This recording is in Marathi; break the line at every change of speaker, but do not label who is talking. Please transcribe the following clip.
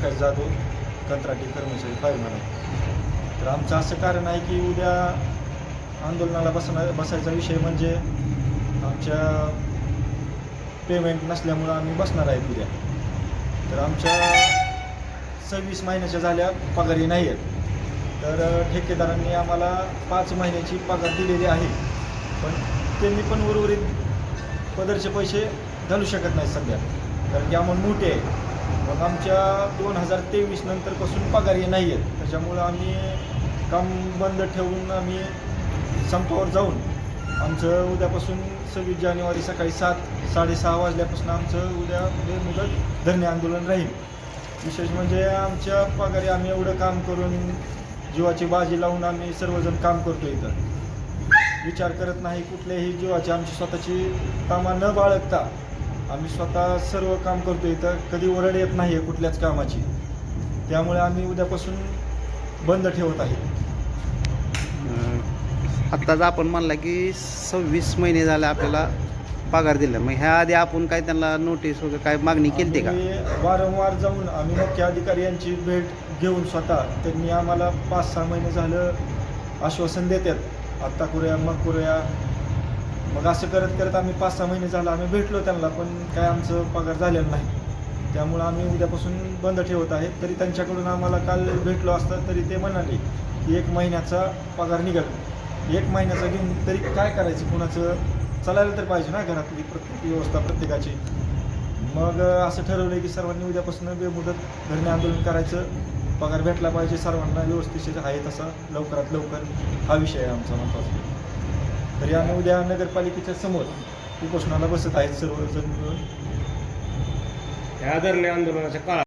आकाश जाधव कंत्राटी कर्मचारी फायरमॅन तर आमचं असं कारण आहे की उद्या आंदोलनाला बसणार बसायचा विषय म्हणजे आमच्या पेमेंट नसल्यामुळं आम्ही बसणार आहेत उद्या. तर आमच्या सव्वीस महिन्याच्या झाल्या पगारी नाही आहेत. तर ठेकेदारांनी आम्हाला पाच महिन्याची पगार दिलेली आहे. पण त्यांनी पण उर्वरित पदरचे पैसे घालू शकत नाही सध्या. कारण की आम्हाला मोठे आहे. मग आमच्या दोन हजार तेवीस नंतरपासून पगारी नाही आहेत. त्याच्यामुळं आम्ही काम बंद ठेवून आम्ही संपावर जाऊन आमचं उद्यापासून सव्वीस जानेवारी सकाळी सात साडेसहा वाजल्यापासून आमचं उद्या म्हणजे मुदत धरणे आंदोलन राहील. विशेष म्हणजे आमच्या पगारी आम्ही एवढं काम करून जीवाची बाजी लावून आम्ही सर्वजण काम करतो इथं. विचार करत नाही कुठल्याही जीवाची आमची स्वतःची कामा न बाळगता आम्ही स्वतः सर्व काम करतो इथं. कधी ओरड येत नाही आहे कुठल्याच कामाची. त्यामुळे आम्ही उद्यापासून बंद ठेवत आहे.
आत्ताच आपण म्हणला की सव्वीस महिने झाले आपल्याला पगार दिला. मग ह्या आधी आपण काय त्यांना नोटीस वगैरे काय मागणी केली ते का?
आम्ही वारंवार जाऊन आम्ही मुख्य अधिकारी यांची भेट घेऊन स्वतः त्यांनी आम्हाला पाच सहा महिने झालं आश्वासन देतात. आत्ता करूया मग करूया. मग असं करत करत आम्ही पाच सहा महिने झालं आम्ही भेटलो त्यांना पण काय आमचं पगार झालेलं नाही. त्यामुळं आम्ही उद्यापासून बंद ठेवत आहे. तरी त्यांच्याकडून आम्हाला काल भेटलो असतं तरी ते म्हणाले की एक महिन्याचा पगार निघाला. एक महिन्याचा घेऊन तरी काय करायचं? कुणाचं चालायला तर पाहिजे ना घरातली प्रत्येक व्यवस्था प्रत्येकाची. मग असं ठरवलं की सर्वांनी उद्यापासून बेमुदत धरणे आंदोलन करायचं. पगार भेटला पाहिजे सर्वांना व्यवस्थित आहे तसा लवकरात लवकर. हा विषय आहे आमचा महत्त्वाचा. म्हणजे आम्ही उद्या नगरपालिकेच्या समोर उपोषणाला बसत आहेत सर्वजण मिळून.
ह्या धरणे आंदोलनाच्या काळात